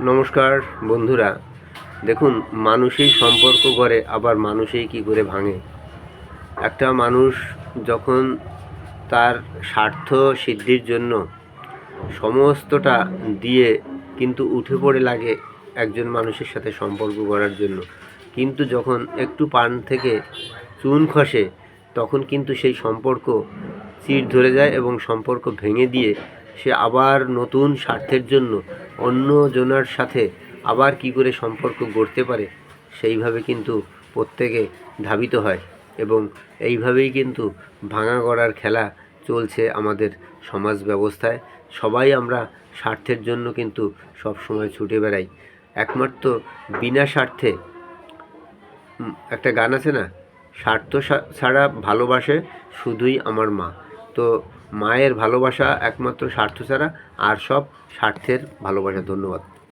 নমস্কার, বন্ধুরা। দেখুন মানুষই সম্পর্ক গড়ে, আবার মানুষই কি করে ভাঙে? একটা মানুষ যখন তার স্বার্থ সিদ্ধির জন্য সমস্তটা দিয়ে কিন্তু উঠে পড়ে লাগে একজন মানুষের সাথে সম্পর্ক গড়ার জন্য। কিন্তু যখন একটু পান থেকে চুন খসে, তখন কিন্তু সেই সম্পর্ক চির ধরে যায় এবং সম্পর্ক ভেঙে দিয়ে সে আবার নতুন স্বার্থের জন্য অন্য জনার সাথে আবার কি করে সম্পর্ক গড়তে পারে, সেইভাবে কিন্তু প্রত্যেকে ধাবিত হয় এবং এইভাবেই কিন্তু ভাঙা গড়ার খেলা চলছে আমাদের সমাজ ব্যবস্থায়। সবাই আমরা স্বার্থের জন্য কিন্তু সব সময় ছুটে বেড়াই। একমাত্র বিনা স্বার্থে একটা গান আছে না? স্বার্থ ছাড়া ভালোবাসে শুধুই আমার মা। তো মায়ের ভালোবাসা একমাত্র স্বার্থ ছাড়া আর সব স্বার্থের ভালোবাসা ধন্যবাদ।